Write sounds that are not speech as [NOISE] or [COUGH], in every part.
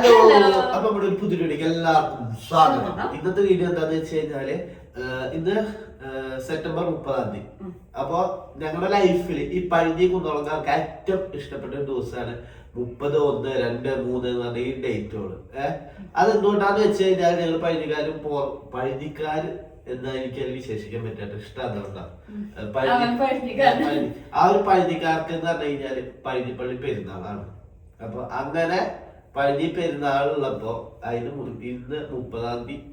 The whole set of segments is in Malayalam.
ഹലോ അപ്പൊ നമ്മുടെ ഒരു പുതിയ വീഡിയോക്ക് എല്ലാവർക്കും സ്വാഗതം. ഇന്നത്തെ വീഡിയോ എന്താന്ന് വെച്ച് കഴിഞ്ഞാൽ ഇന്ന് സെപ്റ്റംബർ മുപ്പതാം തീയതി. അപ്പൊ ഞങ്ങളുടെ ലൈഫിൽ ഈ പഴുതി കുന്നോളക്കാർക്ക് ഏറ്റവും ഇഷ്ടപ്പെട്ട ഒരു ദിവസമാണ് മുപ്പത് ഒന്ന് രണ്ട് മൂന്ന് എന്ന് പറഞ്ഞ ഈ ഡേറ്റുകൾ ഏഹ് അത് എന്തുകൊണ്ടാന്ന് വെച്ച് കഴിഞ്ഞാൽ ഞങ്ങൾ പഴുതിക്കാരും പഴുതിക്കാർ എന്നാ എനിക്ക് അതിൽ വിശേഷിക്കാൻ പറ്റാത്ത ഇഷ്ടം അതുകൊണ്ടാണ് ആ ഒരു പഴുതിക്കാർക്ക് എന്ന് പറഞ്ഞു കഴിഞ്ഞാൽ പഴുതിപ്പള്ളി പെരുന്നാളാണ്. അപ്പൊ അങ്ങനെ പഴുതി പെരുന്നാളുള്ളപ്പോ അതിന് ഇന്ന് മുപ്പതാം തീയതി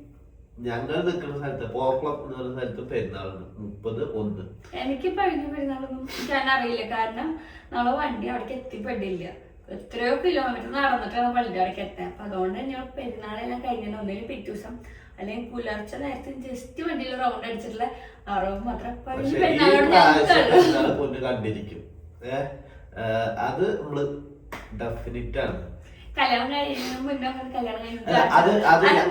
ഞങ്ങൾ നിൽക്കുന്ന സ്ഥലത്ത് പോക്ലോക്ക് എന്ന് പറയുന്ന സ്ഥലത്ത് പെരുന്നാളുണ്ട്. മുപ്പത് ഒന്ന്. എനിക്ക് പഴഞ്ഞ പെരുന്നാളൊന്നും ഞാൻ അറിയില്ല. കാരണം നമ്മളെ വണ്ടി അവിടേക്ക് എത്തിപ്പെട്ടില്ല. എത്രയോ കിലോമീറ്റർ നടന്നിട്ടാണ് പള്ളിയുടെ അവിടേക്ക് എത്താൻ അപ്പൊ അതുകൊണ്ട് ഞങ്ങൾ പെരുന്നാളെല്ലാം കഴിഞ്ഞിട്ട് ഒന്നിനും പിറ്റേ ദിവസം അല്ലെങ്കിൽ പുലർച്ചെ നേരത്തെ ജസ്റ്റ് വണ്ടിയിൽ റൗണ്ട് അടിച്ചിട്ടുള്ള അറിവ് മാത്രം പെരുന്നാളോട് കണ്ടിരിക്കും. അത് നമ്മൾ ഡെഫിനിറ്റ് ആണ്. കല്യാണം കഴിയുന്നതിന് മുന്നേ അങ്ങനെ കല്യാണം കഴിഞ്ഞിട്ട് അത്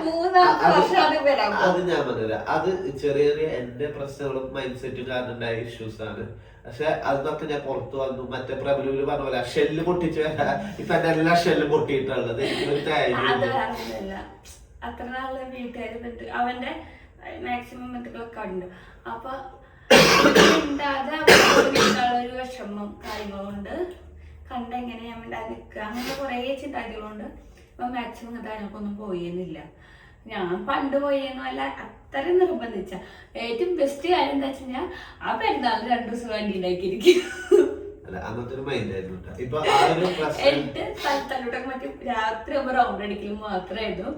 മൂന്നാമത്തെ അത് വർഷം അത് വരാൻ പോകും. അത് ഞാൻ പറഞ്ഞില്ല അത് ചെറിയ ചെറിയ എന്റെ പ്രശ്നങ്ങളും മൈൻഡ് സെറ്റും കാരണം ഉണ്ടായ ഇഷ്യൂസ് ആണ്. പക്ഷെ അതൊക്കെ ഞാൻ പുറത്തു വന്നു. മറ്റേ പ്രബലൂര് പറഞ്ഞ പോലെ ഷെല്ല് പൊട്ടിച്ചു വരാ ഇപ്പൊ എന്റെ എല്ലാ ഷെല്ലും പൊട്ടിയിട്ടുള്ളത്. എനിക്കൊരു [LAUGHS] അത് ധൈര്യം അത്ര നാളെ വീട്ടുകാരുന്നുണ്ട് അവന്റെ മാക്സിമം ബന്ധുക്കളൊക്കെ ഉണ്ട് അപ്പൊ [COUGHS] മിണ്ടാതെ ഒരു വിഷമം കാര്യങ്ങളുണ്ട് കണ്ട എങ്ങനെ ഞാൻ മിണ്ടാതെ നിൽക്കുക അങ്ങനെ കുറേ ചിന്താഗതികളുണ്ട്. അപ്പൊ മാക്സിമം അതിനൊക്കൊന്നും പോയിരുന്നില്ല ഞാൻ പണ്ട് പോയെന്നല്ല അത്രയും നിർബന്ധിച്ച. ഏറ്റവും ബെസ്റ്റ് കാര്യം എന്താ വെച്ച് കഴിഞ്ഞാൽ ആ പെരുന്നാളിന് രണ്ടു ദിവസം വണ്ടി ഉണ്ടാക്കിയിരിക്കും അല്ല എട്ട് സ്ഥലത്തല്ലൂടെ മറ്റു രാത്രി ആകുമ്പോൾ റൗണ്ട് അടിക്കലും മാത്രമായിരുന്നു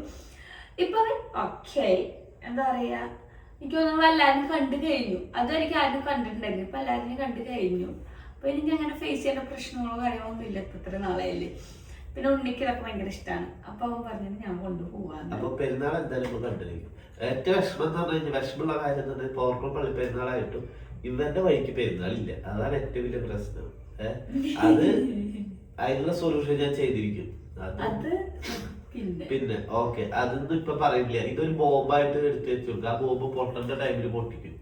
ഇപ്പൊ ഓക്കെ എന്താ പറയാ എനിക്ക് തോന്നുന്നു എല്ലാവരും കണ്ടു കഴിഞ്ഞു. അതുവരെ ആരും കണ്ടിട്ടുണ്ടായിരുന്നു ഇപ്പൊ എല്ലാവരും കണ്ടു കഴിഞ്ഞു. അപ്പൊ എനിക്ക് അങ്ങനെ ഫേസ് ചെയ്യേണ്ട പ്രശ്നങ്ങളോ കാര്യങ്ങളൊന്നും ഇല്ല ഇത്ര നാളെയല്ലേ. പിന്നെ ഉണ്ണിക്ക് ഇതൊക്കെ ഭയങ്കര ഇഷ്ടമാണ് അപ്പൊ അവൻ പറഞ്ഞത് ഞാൻ കൊണ്ടുപോവാന്ന്. അപ്പൊ പെരുന്നാൾ എന്തായാലും നമ്മൾ കണ്ടിരിക്കും. ഏറ്റവും വിഷമം എന്ന് പറഞ്ഞു കഴിഞ്ഞാൽ വിഷമമുള്ള കാര്യം എന്ന് പറഞ്ഞാൽ പോർക്കുളം പള്ളി പെരുന്നാളായിട്ടും ഇവന്റെ വഴിക്ക് പെരുന്നാളില്ല അതാണ് ഏറ്റവും വലിയ പ്രശ്നം. അത് അതിനുള്ള സൊല്യൂഷൻ ഞാൻ ചെയ്തിരിക്കും. അത് പിന്നെ. ഓക്കെ. അതൊന്നും ഇപ്പൊ പറയില്ല. ഇതൊരു ബോംബായിട്ട് എടുത്തു വെച്ചു ആ ബോംബ് പൊട്ടേണ്ട ടൈമിൽ പൊട്ടിക്കും.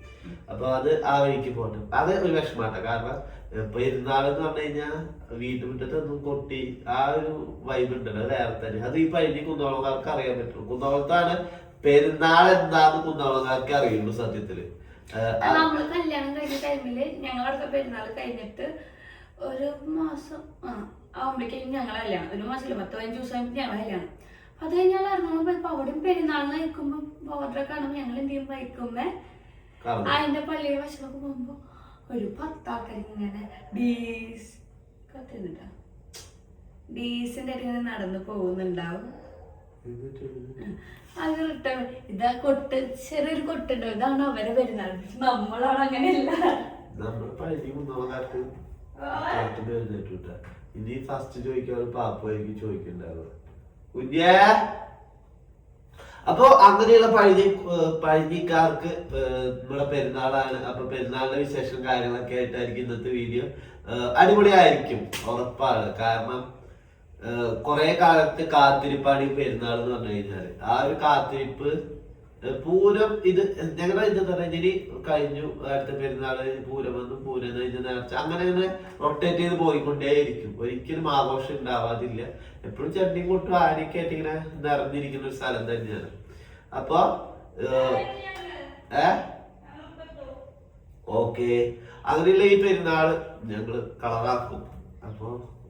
അപ്പൊ അത് ആ വഴിക്ക് പോട്ടെ. അത് ഒരു വിഷമാട്ടെ കാരണം പെരുന്നാളെന്ന് പറഞ്ഞു കഴിഞ്ഞാൽ ഒന്നും കൊട്ടി ആ ഒരു വൈബ് ഉണ്ടല്ലോ നേരത്തെ വേറെ തന്നെ അത് ഈ പഴഞ്ഞി കുന്നോളക്കാർക്ക് അറിയാൻ പറ്റുള്ളൂ. കുന്നോളത്താണ് പെരുന്നാൾ എന്താന്ന് കുന്നോളക്കാർക്ക് അറിയുള്ളൂ സത്യത്തിൽ. നമ്മൾ കല്യാണം കഴിഞ്ഞ ടൈമിൽ ഞങ്ങളടുത്ത പെരുന്നാൾ കഴിഞ്ഞിട്ട് ഒരു മാസം ആവുമ്പോഴേക്കും ഞങ്ങൾ കല്യാണം. ഒരു മാസം പത്ത് പതിനഞ്ച് ദിവസം ആകുമ്പോൾ ഞങ്ങൾ കല്യാണം. അത് കഴിഞ്ഞാൽ എറണാകുളം പോയപ്പോ അവിടെയും പെരുന്നാളിന് നിൽക്കുമ്പോ ബോർഡറൊക്കെ കാണുമ്പോൾ ഞങ്ങൾ എന്ത് ചെയ്യും. അതിന്റെ പള്ളിയുടെ വശമൊക്കെ പോകുമ്പോ ഒരു പത്താൾക്കാർ ഇങ്ങനെ ഡീസ് കത്തുന്നുണ്ടാവും ഡീസിന്റെ ഇങ്ങനെ നടന്നു പോകുന്നുണ്ടാവും. അത് കിട്ടും ഇതാ കൊട്ട് ചെറിയൊരു കൊട്ടുണ്ടോ? ഇതാണ് അവരെ പെരുന്നാൾ നമ്മളാണ് അങ്ങനെയല്ല. ഇനി ഫസ്റ്റ് ചോദിക്കാൻ പാപ്പായിരിക്കും ചോദിക്കണ്ടാവുക. കുഞ്ഞേ! അപ്പൊ അങ്ങനെയുള്ള പഴുതി പഴുതിക്കാർക്ക് നമ്മുടെ പെരുന്നാളാണ് അപ്പൊ പെരുന്നാളിന്റെ വിശേഷം കാര്യങ്ങളൊക്കെ ആയിട്ടായിരിക്കും ഇന്നത്തെ വീഡിയോ. അടിപൊളിയായിരിക്കും ഉറപ്പാണ്. കാരണം കുറെ കാലത്ത് കാത്തിരിപ്പാണ് ഈ പെരുന്നാൾ എന്ന് പറഞ്ഞു കഴിഞ്ഞാൽ. ആ ഒരു കാത്തിരിപ്പ് പൂരം ഇത് ഞങ്ങളുടെ ഇത് പറഞ്ഞാൽ ഇനി കഴിഞ്ഞു അടുത്ത പെരുന്നാൾ പൂരം വന്നു പൂരം കഴിഞ്ഞ് നേർച്ച അങ്ങനെ അങ്ങനെ റൊട്ടേറ്റ് ചെയ്ത് പോയിക്കൊണ്ടേയിരിക്കും. ഒരിക്കലും ആഘോഷം ഉണ്ടാവാതില്ല എപ്പോഴും ചട്ടിയും കൊട്ടും ആനയൊക്കെ ആയിട്ട് ഇങ്ങനെ നിറഞ്ഞിരിക്കുന്ന ഒരു സ്ഥലം തന്നെയാണ്. അപ്പൊ ഏ? ഓക്കെ. അങ്ങനെയുള്ള ഈ പെരുന്നാൾ ഞങ്ങൾ കളറാക്കും. അപ്പൊ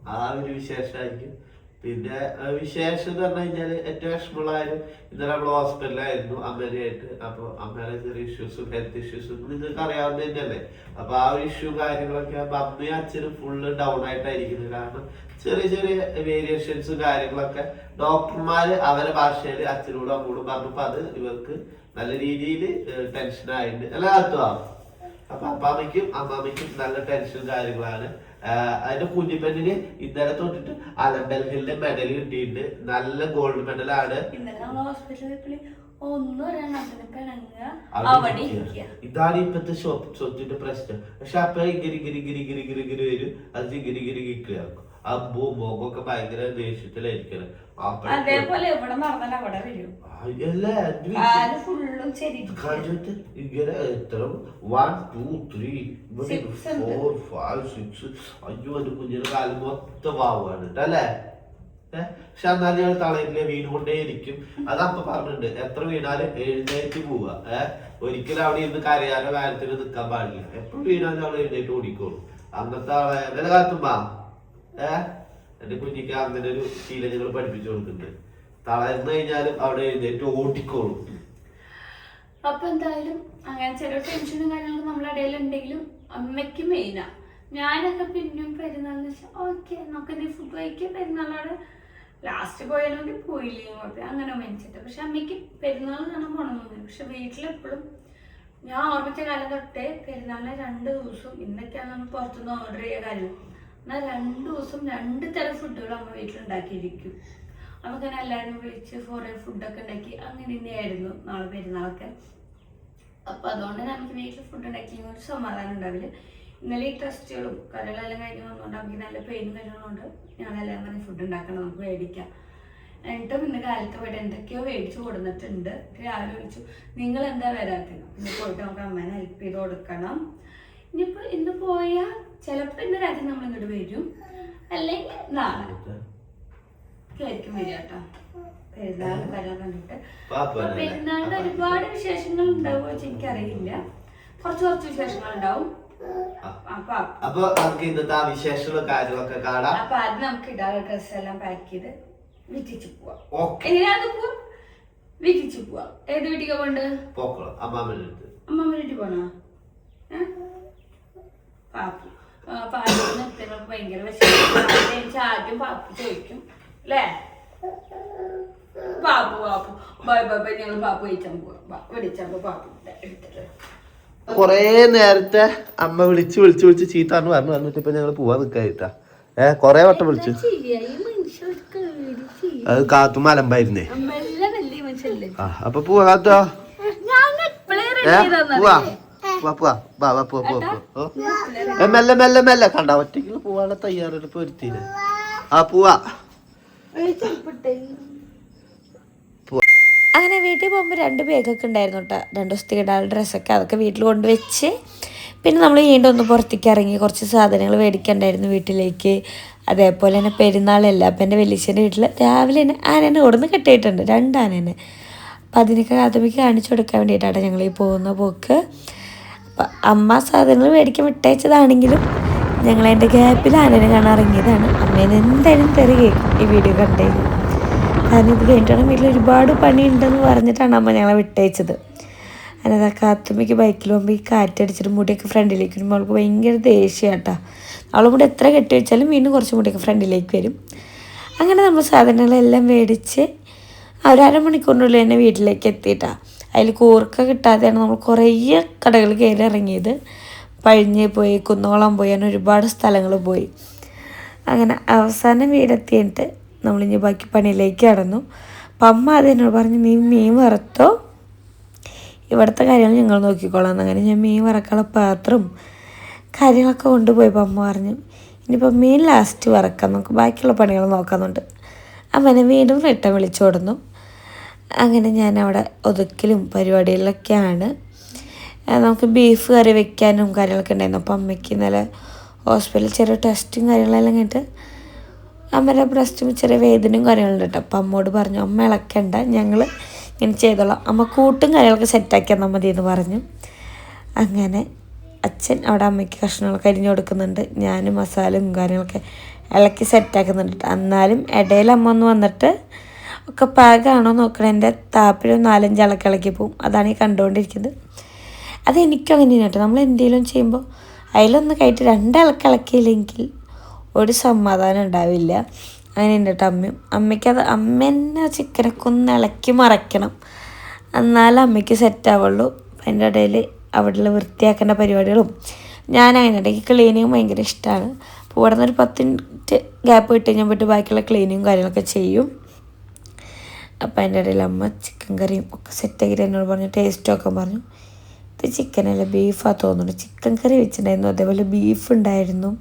ആ ഒരു വിശേഷമായിരിക്കും. പിന്നെ വിശേഷം എന്ന് പറഞ്ഞു കഴിഞ്ഞാൽ ഏറ്റവും വിഷമമുള്ളായാലും ഇന്നലെ നമ്മൾ ഹോസ്പിറ്റലായിരുന്നു അമ്മയായിട്ട് അപ്പൊ അമ്മയുടെ ചെറിയ ഇഷ്യൂസും ഹെൽത്ത് ഇഷ്യൂസും നിങ്ങൾക്ക് അറിയാവുന്ന തന്നെയല്ലേ? അപ്പൊ ആ ഒരു ഇഷ്യൂ കാര്യങ്ങളൊക്കെ അപ്പൊ അമ്മയും അച്ഛനും ഫുള്ള് ഡൗൺ ആയിട്ടായിരിക്കുന്നത് കാരണം ചെറിയ ചെറിയ വേരിയേഷൻസും കാര്യങ്ങളൊക്കെ ഡോക്ടർമാര് അവരെ ഭാഷയിൽ അച്ഛനോടും അമ്മോടും പറഞ്ഞപ്പോ അത് ഇവർക്ക് നല്ല രീതിയിൽ ടെൻഷൻ ആയിട്ടുണ്ട് അല്ല അർത്ഥമാ അപ്പൊ അപ്പാമ്മയ്ക്കും അമ്മാമ്മയ്ക്കും നല്ല ടെൻഷൻ കാര്യങ്ങളാണ്. അതിന്റെ കുഞ്ഞിപ്പെണ്ണിന് ഇന്നലെ തൊട്ടിട്ട് അലമ്പൽഹിലിന്റെ മെഡൽ കിട്ടിയിട്ടുണ്ട്. നല്ല ഗോൾഡ് മെഡലാണ് ഇതാണ് ഇപ്പത്തെ സ്വ- സ്വത്തിന്റെ പ്രശ്നം. പക്ഷെ അപ്പൊ ഗിരി ഗിരി ഗിരി ഗിരി ഗിരി ഗിരി വരും. അത് ഗിരി ഗിരി കിക്കുക അമ്പോ മുഖമൊക്കെ ഭയങ്കര ദേഷ്യത്തിലായിരിക്കണം അപ്പൊ അതേപോലെ ഇവിടെ നടന്നാൽ അവിടെ വരും. ഇങ്ങനെ എത്ര? വൺ ടു ത്രീ Six ഉണ്ട്. ഫോർ ഫൈവ് സിക്സ് അയ്യോ എന്റെ കുഞ്ഞിന്റെ കാലം മൊത്തം പാവാണ് കേട്ടോ അല്ലേ? ഏഹ് പക്ഷെ എന്നാലും ഞങ്ങൾ തളരില്ല വീണുകൊണ്ടേ ഇരിക്കും. അത് അപ്പൊ പറഞ്ഞിട്ടുണ്ട്. എത്ര വീണാലും എഴുന്നേറ്റ് പോവുക. ഏഹ് ഒരിക്കലും അവിടെ ഇരുന്ന് കരയാനോ കാര്യത്തിന് നിൽക്കാൻ പാടില്ല. എപ്പോഴും വീണാലും അവിടെ എഴുന്നേറ്റ് ഓടിക്കോളും. അന്നത്തെ ആളെ കാലത്തും ഏഹ് എന്റെ കുഞ്ഞിക്ക് അങ്ങനെ ഒരു ശീലം ഞങ്ങൾ പഠിപ്പിച്ചു കൊടുക്കുന്നുണ്ട്. തളർന്നു കഴിഞ്ഞാലും അവിടെ എഴുന്നേറ്റ് ഓടിക്കോളും. അപ്പൊ എന്തായാലും അങ്ങനെ ചെറിയ ടെൻഷനും കാര്യങ്ങളും നമ്മുടെ ഇടയിൽ ഉണ്ടെങ്കിലും അമ്മയ്ക്ക് മെയിനാ ഞാനൊക്കെ പിന്നെയും പെരുന്നാളിന് വെച്ചാൽ ഓക്കെ നമുക്ക് നീ ഫുഡ് കഴിക്കാം. പെരുന്നാളോട് ലാസ്റ്റ് പോയാലും പോയില്ലേ അങ്ങനെ മേടിച്ചിട്ട് പക്ഷെ അമ്മയ്ക്ക് പെരുന്നാൾ കാണാൻ പോകണമെന്നില്ല പക്ഷെ വീട്ടിലെപ്പോഴും ഞാൻ ഓർമ്മിച്ച കാലം തൊട്ടേ പെരുന്നാളിന് രണ്ട് ദിവസം ഇന്നൊക്കെയാണ് നമ്മൾ പുറത്തുനിന്ന് ഓർഡർ ചെയ്യുക കാര്യം. എന്നാൽ രണ്ട് ദിവസം രണ്ട് തരം ഫുഡുകൾ അമ്മ വീട്ടിലുണ്ടാക്കിയിരിക്കും. നമുക്കങ്ങനെ എല്ലാവരും വിളിച്ച് കുറേ ഫുഡൊക്കെ ഉണ്ടാക്കി അങ്ങനെ തന്നെയായിരുന്നു നാളെ പെരുന്നാളൊക്കെ. അപ്പോൾ അതുകൊണ്ട് നമുക്ക് വീട്ടിൽ ഫുഡ് ഉണ്ടാക്കി ഒരു സമാധാനം ഉണ്ടാവില്ല. ഇന്നലെ ഈ ടെസ്റ്റുകളും കറികളെല്ലാം കഴിഞ്ഞ് വന്നുകൊണ്ട് നമുക്ക് നല്ല പെയിനും കാര്യങ്ങളുണ്ട് ഞങ്ങളെല്ലാം തന്നെ ഫുഡ് ഉണ്ടാക്കണം നമുക്ക് മേടിക്കാം. എന്നിട്ടും ഇന്ന് കാലത്ത് പോയിട്ട് എന്തൊക്കെയോ മേടിച്ചു കൊടുത്തിട്ടുണ്ട് രാവിലെ വിളിച്ചു നിങ്ങൾ എന്താ വരാത്തത് പോയിട്ട് നമുക്ക് അമ്മേനെ ഹെൽപ്പ് ചെയ്ത് കൊടുക്കണം. ഇനിയിപ്പോൾ ഇന്ന് പോയാൽ ചിലപ്പോൾ ഇന്ന് രാത്രി നമ്മൾ ഇങ്ങോട്ട് വരും. അല്ലെങ്കിൽ നാളെ. ആയിരിക്കും വരിക കേട്ടോ. പെരുന്നാൾ വരാൻ വേണ്ടിട്ട്. പെരുന്നാളിന്റെ ഒരുപാട് വിശേഷങ്ങൾ ഉണ്ടാവുമോ വെച്ച് എനിക്കറിയില്ല. കുറച്ച് കുറച്ച് വിശേഷങ്ങൾ ഉണ്ടാവും. അപ്പൊ നമുക്ക് ഇന്നത്തെ ആ വിശേഷങ്ങളും കാര്യങ്ങളൊക്കെ കാണാം. അപ്പൊ അത് നമുക്ക് ഇടാതെ ഡ്രസ് എല്ലാം പാക്ക് ചെയ്ത് വിറ്റിച്ചു പോവാം. എങ്ങനെയാന്ന് പോവാം വിറ്റിച്ചു പോവാം. ഏത് വീട്ടിലേക്ക് പോണ്ട് പോക്കോളാം. അമ്മാമ്മ അമ്മാമ്മ വീട്ടിൽ പോണോ? ഏ? പാപ്പു ആ, പാപ്പിന് നിർത്തങ്ങൾക്ക് ഭയങ്കര വിഷമം എനിക്ക് ആദ്യം പാപ്പു ചോദിക്കും. അല്ലേ? പാപ്പു പാപ്പു ബൈ ബൈ ബൈ. ഞങ്ങൾ പാപ്പു കഴിച്ചാൽ പോവാം. വിളിച്ചപ്പോ പാപ്പു എടുത്തിട്ട്. കൊറേ നേരത്തെ അമ്മ വിളിച്ച് വിളിച്ച് വിളിച്ച് ചീത്താന്ന് പറഞ്ഞു പറഞ്ഞിട്ട് ഇപ്പൊ ഞങ്ങൾ പോവാൻ നിക്കായിട്ടാ ഏ കൊറേ വട്ടം വിളിച്ചു. അത് കാത്തു മലമ്പായിരുന്നേ. ആ അപ്പൊ പോവാ കാത്തോ. ഏ പോവാ. വാ മെല്ലെ മെല്ലെ മെല്ലെ. കണ്ട ഒറ്റയ്ക്ക് പോവാനുള്ള തയ്യാറെടുപ്പ് വരുത്തിയില്ല ആ പോവാ. അങ്ങനെ വീട്ടിൽ പോകുമ്പോൾ രണ്ട് ബാഗൊക്കെ ഉണ്ടായിരുന്നു കേട്ടോ രണ്ട് ദിവസത്തേക്ക് ഇടാനുള്ള ഡ്രസ്സൊക്കെ അതൊക്കെ വീട്ടിൽ കൊണ്ടുവച്ച് പിന്നെ നമ്മൾ വീണ്ടും ഒന്ന് പുറത്തേക്ക് ഇറങ്ങി കുറച്ച് സാധനങ്ങൾ മേടിക്കണ്ടായിരുന്നു വീട്ടിലേക്ക്. അതേപോലെ തന്നെ പെരുന്നാളല്ല അപ്പം എന്റെ വലിയച്ഛന്റെ വീട്ടിൽ രാവിലെ തന്നെ ആനേനെ കൊടുന്ന് കെട്ടിയിട്ടുണ്ട്. രണ്ടാനേനെ അപ്പം അതിനൊക്കെ കാത്തുമ്പിക്ക് കാണിച്ചു കൊടുക്കാൻ വേണ്ടിയിട്ടാണ് ഞങ്ങൾ ഈ പോകുന്ന പോക്ക്. അമ്മ സാധനങ്ങൾ മേടിക്കാൻ വിട്ടയച്ചതാണെങ്കിലും ഞങ്ങൾ എന്റെ ഗ്യാപ്പിൽ ആനനെ കാണാൻ ഇറങ്ങിയതാണ്. അമ്മേനെ എന്തായാലും തെറി കേൾക്കും ഈ വീഡിയോ കണ്ടതിൽ കാരണം ഇത് കഴിഞ്ഞിട്ടാണ് വീട്ടിൽ ഒരുപാട് പണിയുണ്ടെന്ന് പറഞ്ഞിട്ടാണ് അമ്മ ഞങ്ങളെ വിട്ടയച്ചത്. അതിനകത്ത് കാത്തുമ്മയ്ക്ക് ബൈക്കിൽ പോകുമ്പോൾ ഈ കാറ്റടിച്ചിട്ട് മുടിയൊക്കെ ഫ്രണ്ടിലേക്ക് വരുമ്പോൾ അവൾക്ക് ഭയങ്കര ദേഷ്യമാട്ടാ അവളും കൂടെ എത്ര കെട്ടി വെച്ചാലും വീണ്ടും കുറച്ച് മുടിയൊക്കെ ഫ്രണ്ടിലേക്ക് വരും. അങ്ങനെ നമ്മൾ സാധനങ്ങളെല്ലാം മേടിച്ച് ഒരു അരമണിക്കൂറിനുള്ളിൽ തന്നെ വീട്ടിലേക്ക് എത്തിയിട്ടാ. അതിൽ കൂർക്ക കിട്ടാതെയാണ് നമ്മൾ കുറേ കടകൾ കയറി ഇറങ്ങിയത്. പഴിഞ്ഞ് പോയി കുന്നോളം പോയി അങ്ങനെ ഒരുപാട് സ്ഥലങ്ങൾ പോയി. അങ്ങനെ അവസാനം വീടെത്തിയിട്ട് നമ്മളിനി ബാക്കി പണിയിലേക്ക് കടന്നു. അപ്പം അമ്മ അതിനോട് പറഞ്ഞു നീ മീൻ വറുത്തോ? ഇവിടുത്തെ കാര്യങ്ങൾ ഞങ്ങൾ നോക്കിക്കോളാം. അങ്ങനെ ഞാൻ മീൻ വറക്കാനുള്ള പാത്രം കാര്യങ്ങളൊക്കെ കൊണ്ടുപോയപ്പോൾ അമ്മ പറഞ്ഞു ഇനിയിപ്പോൾ മീൻ ലാസ്റ്റ് വറക്കാം. നമുക്ക് ബാക്കിയുള്ള പണികൾ നോക്കാമെന്നുണ്ട് അമ്മനെ വീണ്ടും റിട്ടേൺ വിളിച്ചു കൊടുന്നു അങ്ങനെ ഞാൻ അവിടെ ഒതുക്കലും പരിപാടികളിലൊക്കെയാണ് നമുക്ക് ബീഫ് കറി വെക്കാനും കാര്യങ്ങളൊക്കെ ഉണ്ടായിരുന്നു. അപ്പോൾ അമ്മയ്ക്ക് ഇന്നലെ ഹോസ്പിറ്റലിൽ ചെറിയ ടെസ്റ്റും കാര്യങ്ങളെല്ലാം കഴിഞ്ഞിട്ട് അമ്മയുടെ ബ്രസ്റ്റും ചെറിയ വേദനയും കാര്യങ്ങളുണ്ട് കേട്ടോ. അപ്പം അമ്മോട് പറഞ്ഞു അമ്മ ഇളക്കണ്ട ഞങ്ങൾ ഇങ്ങനെ ചെയ്തോളാം. അമ്മ കൂട്ടും കാര്യങ്ങളൊക്കെ സെറ്റാക്കി തന്നാൽ മതി എന്ന് പറഞ്ഞു. അങ്ങനെ അച്ഛൻ അവിടെ അമ്മയ്ക്ക് കഷ്ണങ്ങളൊക്കെ അരിഞ്ഞു കൊടുക്കുന്നുണ്ട്. ഞാനും മസാലയും കാര്യങ്ങളൊക്കെ ഇളക്കി സെറ്റാക്കുന്നുണ്ട്. എന്നാലും ഇടയിൽ അമ്മ ഒന്ന് വന്നിട്ട് ഒക്കെ പാകാണോ നോക്കണം. എന്റെ താപ്പിലും നാലഞ്ച് ഇളക്കി പോവും. അതാണ് ഈ കണ്ടുകൊണ്ടിരിക്കുന്നത്. അത് എനിക്കും അങ്ങനെ കേട്ടോ. നമ്മൾ എന്തെങ്കിലും ചെയ്യുമ്പോൾ അതിലൊന്ന് കയറ്റി രണ്ടിളക്കി ഇളക്കിയില്ലെങ്കിൽ ഒരു സമാധാനം ഉണ്ടാവില്ല. അങ്ങനെ ഉണ്ട് കേട്ടോ അമ്മയും. അമ്മയ്ക്കത് അമ്മ തന്നെ ചിക്കനൊക്കെ ഒന്ന് ഇളക്കി മറയ്ക്കണം. എന്നാലും അമ്മയ്ക്ക് സെറ്റ് ആവുള്ളൂ. അതിന്റെ ഇടയിൽ അവിടെ വൃത്തിയാക്കേണ്ട പരിപാടികളും ഞാൻ അങ്ങനെ ഇടയ്ക്ക് ക്ലീനിങ് ഭയങ്കര ഇഷ്ടമാണ്. അപ്പോൾ ഇവിടെ നിന്ന് ഒരു പത്ത് മിനിറ്റ് ഗ്യാപ്പ് കിട്ടി കഴിഞ്ഞാൽ പോയിട്ട് ബാക്കിയുള്ള ക്ലീനിങ്ങും കാര്യങ്ങളൊക്കെ ചെയ്യും. അപ്പം അതിന്റെ ഇടയിൽ അമ്മ ചിക്കൻ കറിയും ഒക്കെ സെറ്റാക്കിയിട്ട് എന്നോട് പറഞ്ഞു ടേസ്റ്റൊക്കെ പറഞ്ഞു. ഇത് ചിക്കനല്ല ബീഫാ തോന്നുന്നു. ചിക്കൻ കറി വെച്ചിട്ടുണ്ടായിരുന്നു അതേപോലെ ബീഫ് ഉണ്ടായിരുന്നു.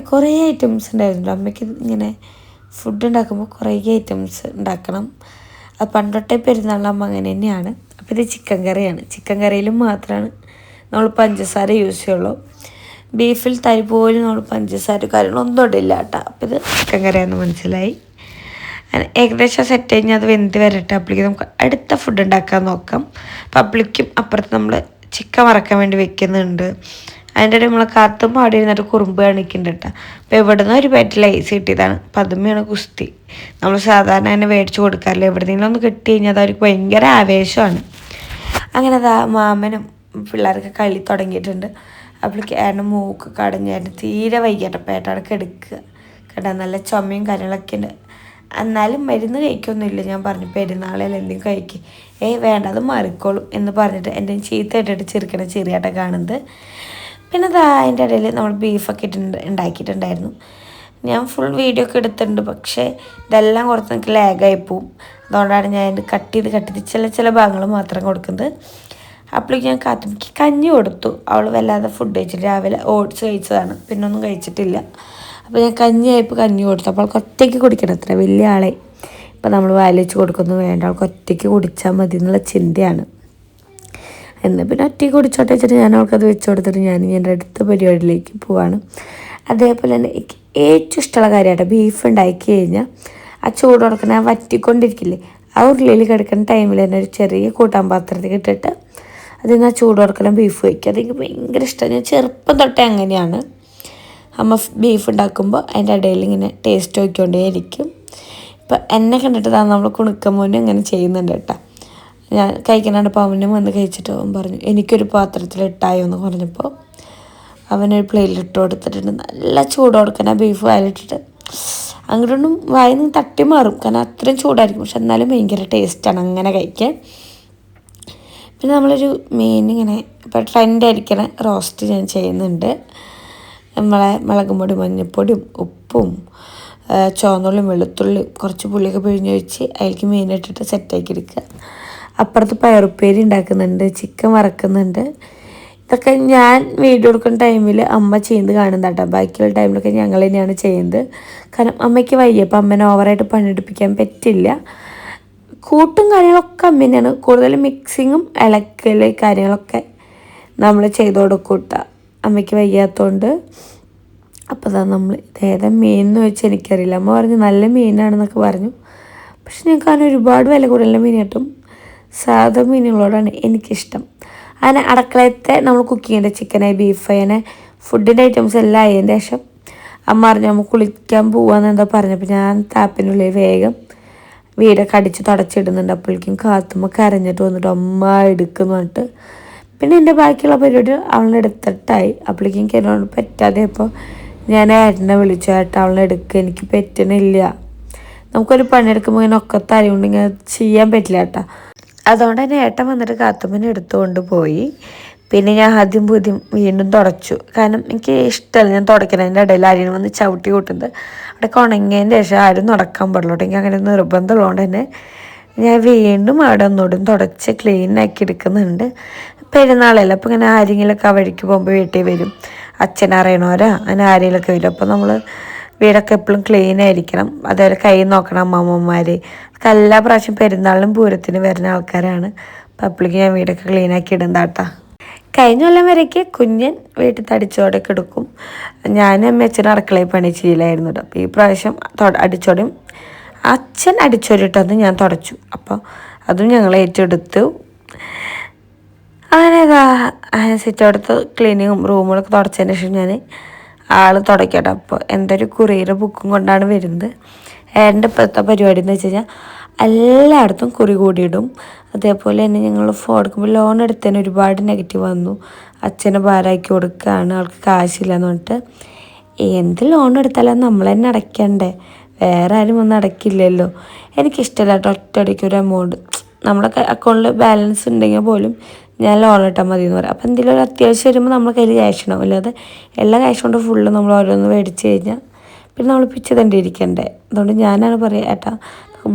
കുറേ ഐറ്റംസ് ഉണ്ടായിരുന്നു. അമ്മയ്ക്ക് ഇങ്ങനെ ഫുഡ് ഉണ്ടാക്കുമ്പോൾ കുറേ ഐറ്റംസ് ഉണ്ടാക്കണം. അത് പണ്ടൊട്ടേ പെരുന്നാളിൽ അമ്മ അങ്ങനെ തന്നെയാണ്. അപ്പോൾ ഇത് ചിക്കൻ കറിയാണ്. ചിക്കൻ കറിയിലും മാത്രമാണ് നമ്മൾ പഞ്ചസാര യൂസ് ചെയ്യുള്ളൂ. ബീഫിൽ തരി പോലും നമ്മൾ പഞ്ചസാര കാര്യങ്ങളൊന്നും ഇടില്ല കേട്ടോ. അപ്പോൾ ഇത് ചിക്കൻ കറിയാണെന്ന് മനസ്സിലായി. ഏകദേശം സെറ്റ് കഴിഞ്ഞ് അത് വെന്ത് വരട്ടെ. അപ്പോഴേക്ക് നമുക്ക് അടുത്ത ഫുഡ് ഉണ്ടാക്കാൻ നോക്കാം. അപ്പോൾ അപ്പോഴേക്കും അപ്പുറത്ത് നമ്മൾ ചിക്കൻ വറക്കാൻ വേണ്ടി വെക്കുന്നുണ്ട്. അതിന്റെ ഇടയിൽ നമ്മളെ കാത്തും പാടി ഇരുന്നിട്ട് കുറുമ്പ് കാണിക്കുന്നുണ്ട് കേട്ടോ. അപ്പോൾ എവിടെ നിന്ന് ഒരു പാറ്റിൽ ഐസ് കിട്ടിയതാണ്. അപ്പം അതുമ്മയാണ് കുസ്തി നമ്മൾ സാധാരണ അതിനെ മേടിച്ച് കൊടുക്കാറില്ല? എവിടെന്നെങ്കിലും ഒന്ന് കിട്ടി കഴിഞ്ഞാൽ അത് അവർക്ക് ഭയങ്കര ആവേശമാണ്. അങ്ങനെ അതാ മാമനും പിള്ളേരൊക്കെ കളി തുടങ്ങിയിട്ടുണ്ട്. അപ്പോഴേക്ക് ഏറെ മൂക്ക് കടഞ്ഞായിരുന്നു തീരെ വൈകിട്ടപ്പോൾ ഏട്ടടക്ക് എടുക്കുക കേട്ടോ നല്ല ചുമയും കാര്യങ്ങളൊക്കെ ഉണ്ട്. എന്നാലും മരുന്ന് കഴിക്കൊന്നുമില്ല. ഞാൻ പറഞ്ഞു പെരുന്നാളിൽ എന്തെങ്കിലും കഴിക്കും. ഏയ് വേണ്ട അത് മാറിക്കോളും എന്ന് പറഞ്ഞിട്ട് എന്റെ ചീത്ത ഇട്ടിട്ട് ചെറുക്കണ ചെറിയാട്ട കാണുന്നത്. പിന്നെ ദാ അതിന്റെ ഇടയിൽ നമ്മൾ ബീഫൊക്കെ ഇട്ടുണ്ട് ഉണ്ടാക്കിയിട്ടുണ്ടായിരുന്നു. ഞാൻ ഫുൾ വീഡിയോ ഒക്കെ എടുത്തിട്ടുണ്ട്. പക്ഷേ ഇതെല്ലാം കുറച്ച് എനിക്ക് ലാഗായി പോവും. അതുകൊണ്ടാണ് ഞാൻ അതിന്റെ കട്ട് ചെയ്ത് കട്ട് ചെയ്ത് ചില ചില ഭാഗങ്ങൾ മാത്രം കൊടുക്കുന്നത്. അപ്പോഴേക്കും ഞാൻ കാത്തുമിക്ക് കഞ്ഞി കൊടുത്തു. അവൾ വല്ലാതെ ഫുഡ് കഴിച്ചിട്ട് രാവിലെ ഓട്സ് കഴിച്ചതാണ്. പിന്നെ ഒന്നും കഴിച്ചിട്ടില്ല. അപ്പോൾ ഞാൻ കഞ്ഞിയായപ്പോൾ കഞ്ഞി കൊടുത്തു. അപ്പോൾ അവൾക്ക് ഒറ്റയ്ക്ക് കുടിക്കണം. അത്ര വലിയ ആളെ. ഇപ്പം നമ്മൾ വായിലിച്ച് കൊടുക്കുന്നു. വേണ്ട അവൾക്ക് ഒറ്റയ്ക്ക് കുടിച്ചാൽ മതി എന്നുള്ള ചിന്തയാണ്. എന്നാൽ പിന്നെ ഒറ്റയ്ക്ക് കുടിച്ചോട്ടെ വെച്ചിട്ട് ഞാൻ അവൾക്കത് വെച്ച് കൊടുത്തിട്ട് ഞാൻ എന്റെ അടുത്ത പരിപാടിയിലേക്ക് പോവാണ്. അതേപോലെ തന്നെ എനിക്ക് ഏറ്റവും ഇഷ്ടമുള്ള കാര്യമായിട്ട് ബീഫ് ഉണ്ടാക്കി കഴിഞ്ഞാൽ ആ ചൂട് കൊടുക്കുന്ന വറ്റിക്കൊണ്ടിരിക്കില്ലേ ആ ഉരുളിയിൽ കിടക്കുന്ന ടൈമിൽ തന്നെ ഒരു ചെറിയ കൂട്ടാൻ പാത്രത്തിൽ ഇട്ടിട്ട് അതിൽ നിന്ന് ആ ചൂട് കൊടുക്കണം ബീഫ് വയ്ക്കുക അതെനിക്ക് ഭയങ്കര ഇഷ്ടമാണ് ഞാൻ ചെറുപ്പം തൊട്ടേ അങ്ങനെയാണ്. അമ്മ ബീഫ് ഉണ്ടാക്കുമ്പോൾ അതിന്റെ ഇടയിൽ ഇങ്ങനെ ടേസ്റ്റ് നോക്കിക്കൊണ്ടേയിരിക്കും. ഇപ്പം എന്നെ കണ്ടിട്ട് താ നമ്മൾ കുണുക്കമോനും ഇങ്ങനെ ചെയ്യുന്നുണ്ട് കേട്ടോ. ഞാൻ കഴിക്കാനാണ് അപ്പോൾ അവനും വന്ന് കഴിച്ചിട്ട് അവൻ പറഞ്ഞു എനിക്കൊരു പാത്രത്തിൽ ഇട്ടായോ? എന്ന് പറഞ്ഞപ്പോൾ അവനൊരു പ്ലേറ്റിൽ ഇട്ട് കൊടുത്തിട്ടുണ്ട്. നല്ല ചൂട് കൊടുക്കാൻ ആ ബീഫ് വായിലിട്ടിട്ട്. അങ്ങോട്ടൊന്നും വായിൽ നിന്ന് തട്ടി മാറും കാരണം അത്രയും ചൂടായിരിക്കും. പക്ഷെ എന്നാലും ഭയങ്കര ടേസ്റ്റാണ് അങ്ങനെ കഴിക്കാൻ. പിന്നെ നമ്മളൊരു മീൻ ഇങ്ങനെ ഇപ്പോൾ ട്രെൻഡായിരിക്കണ റോസ്റ്റ് ഞാൻ ചെയ്യുന്നുണ്ട്. നമ്മളെ മുളകും പൊടി മഞ്ഞൾപ്പൊടിയും ഉപ്പും ചുവന്നുള്ളിയും വെളുത്തുള്ളിയും കുറച്ച് പുളിയൊക്കെ വെച്ച് അതിലേക്ക് മീനിട്ടിട്ട് സെറ്റാക്കി എടുക്കുക. അപ്പുറത്ത് പയറുപ്പേരി ഉണ്ടാക്കുന്നുണ്ട് ചിക്കൻ വറക്കുന്നുണ്ട്. ഇതൊക്കെ ഞാൻ വീഡിയോ എടുക്കുന്ന ടൈമിൽ അമ്മ ചെയ്യുന്നത് കാണുന്നതാട്ടോ ബാക്കിയുള്ള ടൈമിലൊക്കെ ഞങ്ങൾ തന്നെയാണ് ചെയ്യുന്നത്. കാരണം അമ്മയ്ക്ക് വയ്യ അപ്പം അമ്മേനെ ഓവറായിട്ട് പണിയെടുപ്പിക്കാൻ പറ്റില്ല. കൂട്ടും കാര്യങ്ങളൊക്കെ അമ്മ തന്നെയാണ്. കൂടുതൽ മിക്സിങ്ങും ഇളക്കൽ കാര്യങ്ങളൊക്കെ നമ്മൾ ചെയ്ത് കൊടുക്കൂട്ട അമ്മയ്ക്ക് വയ്യാത്തതുകൊണ്ട് അപ്പോൾ അതാ നമ്മൾ ഇതേതാ മീൻ എന്ന് വെച്ചാൽ എനിക്കറിയില്ല. അമ്മ പറഞ്ഞു നല്ല മീനാണെന്നൊക്കെ പറഞ്ഞു. പക്ഷെ ഞങ്ങൾക്ക് അങ്ങനെ ഒരുപാട് വില കൂടുതലുള്ള മീൻ കിട്ടും. സാധാ മീനുകളോടാണ് എനിക്കിഷ്ടം. അങ്ങനെ അടുക്കളയത്തെ നമ്മൾ കുക്ക് ചെയ്യേണ്ട ചിക്കനായി ബീഫ് അങ്ങനെ ഫുഡിന്റെ ഐറ്റംസ് എല്ലാം ആയതിന്റെ ശേഷം അമ്മ പറഞ്ഞു നമ്മൾ കുളിക്കാൻ പോവാന്ന് എന്താ പറഞ്ഞപ്പോൾ ഞാൻ താപ്പിനുള്ളിൽ വേഗം വീടൊക്കെ അടിച്ച് തുടച്ചിടുന്നുണ്ട്. അപ്പോഴേക്കും കാത്തുമ്മ കരഞ്ഞിട്ട് വന്നിട്ട് അമ്മ എടുക്കുന്നു പറഞ്ഞിട്ട് പിന്നെ എന്റെ ബാക്കിയുള്ള പരിപാടി അവളെ എടുത്തിട്ടായി. അപ്പോഴേക്കും എനിക്ക് എന്നോട് പറ്റാതെ അപ്പോൾ ഞാൻ ഏട്ടനെ വിളിച്ചു. ഏട്ടാ അവളെ എടുക്കുക എനിക്ക് പറ്റണില്ല. നമുക്കൊരു പണിയെടുക്കുമ്പോൾ ഇങ്ങനെ ഒക്കത്തെ അറിയുകൊണ്ട് ഇങ്ങനെ ചെയ്യാൻ പറ്റില്ല ഏട്ടാ. അതുകൊണ്ട് തന്നെ ഏട്ടൻ വന്നിട്ട് കാത്തമ്മനെ എടുത്തുകൊണ്ട് പോയി. പിന്നെ ഞാൻ ആദ്യം പുതിയ വീണ്ടും തുടച്ചു. കാരണം എനിക്ക് ഇഷ്ടമല്ല ഞാൻ തുടയ്ക്കുന്നതിന്റെ ഇടയിൽ ആരും വന്ന് ചവിട്ടി കൂട്ടുന്നത്. അവിടെ ഉണങ്ങിയതിന്റെ ശേഷം ആരും നടക്കാൻ പാടുള്ളൂ എനിക്ക് അങ്ങനെ നിർബന്ധമുള്ളതുകൊണ്ട് തന്നെ ഞാൻ വീണ്ടും അവിടെ ഒന്നുകൂടി തുടച്ച് ക്ലീൻ ആക്കി എടുക്കുന്നുണ്ട്. പെരുന്നാളല്ല അപ്പോൾ ഇങ്ങനെ ആരെങ്കിലുമൊക്കെ വഴിക്ക് പോകുമ്പോൾ വീട്ടിൽ വരും. അച്ഛൻ അറിയണവരാ അങ്ങനെ ആരെങ്കിലുമൊക്കെ വരും. അപ്പോൾ നമ്മൾ വീടൊക്കെ എപ്പോഴും ക്ലീൻ ആയിരിക്കണം. അതേപോലെ കൈ നോക്കണം അമ്മമ്മമാർ എല്ലാ പ്രാവശ്യം പെരുന്നാളിനും പൂരത്തിനും വരുന്ന ആൾക്കാരാണ്. അപ്പോൾ അപ്പോഴേക്കും ഞാൻ വീടൊക്കെ ക്ലീൻ ആക്കി ഇടുന്നതാട്ടാ. കഴിഞ്ഞ കൊല്ലം വരയ്ക്ക് കുഞ്ഞൻ വീട്ടിൽ തടിച്ചോടൊക്കെ എടുക്കും. ഞാനും അമ്മച്ചനും അടുക്കളയിൽ പണി ചെയ്യില്ലായിരുന്നു കേട്ടോ. അപ്പോൾ ഈ പ്രാവശ്യം അടിച്ചോടും അച്ഛൻ അടിച്ചൊരിട്ടത് ഞാൻ തുടച്ചു. അപ്പോൾ അതും ഞങ്ങൾ ഏറ്റെടുത്തു. അങ്ങനെ അങ്ങനെ സിറ്റ് അടുത്ത് ക്ലീനിങ്ങും റൂമുകളൊക്കെ തുടച്ചതിന് ശേഷം ഞാൻ ആൾ തുടക്കട്ടെ അപ്പോൾ എന്തൊരു കുറിയുടെ ബുക്കും കൊണ്ടാണ് വരുന്നത്. എന്റെ ഇപ്പോഴത്തെ പരിപാടി എന്ന് വെച്ച് കഴിഞ്ഞാൽ എല്ലായിടത്തും കുറി കൂടിയിടും. അതേപോലെ തന്നെ ഞങ്ങൾ ഫോൺ എടുക്കുമ്പോൾ ലോൺ എടുത്തതിന് ഒരുപാട് നെഗറ്റീവ് വന്നു. അച്ഛനെ ഭാരമാക്കി കൊടുക്കുകയാണ്. ആൾക്ക് കാശില്ല എന്ന് പറഞ്ഞിട്ട്. എന്ത് ലോൺ എടുത്താലും നമ്മൾ തന്നെ അടയ്ക്കണ്ടേ? വേറെ ആരും ഒന്നും അടയ്ക്കില്ലല്ലോ എനിക്കിഷ്ടമല്ല കേട്ടോ ഒറ്റയടിക്ക് ഒരു എമൗണ്ട് നമ്മുടെ അക്കൗണ്ടിൽ ബാലൻസ് ഉണ്ടെങ്കിൽ പോലും ഞാൻ ലോൺ ഇട്ടാൽ മതി എന്ന് പറയാം. അപ്പം എന്തെങ്കിലും ഒരു അത്യാവശ്യം വരുമ്പോൾ നമ്മൾ കയ്യിൽ ക്യാഷ് ഉണ്ടാവും. അല്ലാതെ എല്ലാ ക്യാഷ് കൊണ്ട് ഫുള്ള് നമ്മൾ ഓരോന്ന് മേടിച്ച് കഴിഞ്ഞാൽ പിന്നെ നമ്മൾ പിച്ച് ഇരിക്കണ്ടേ അതുകൊണ്ട് ഞാനാണ് പറയുക ഏട്ടാ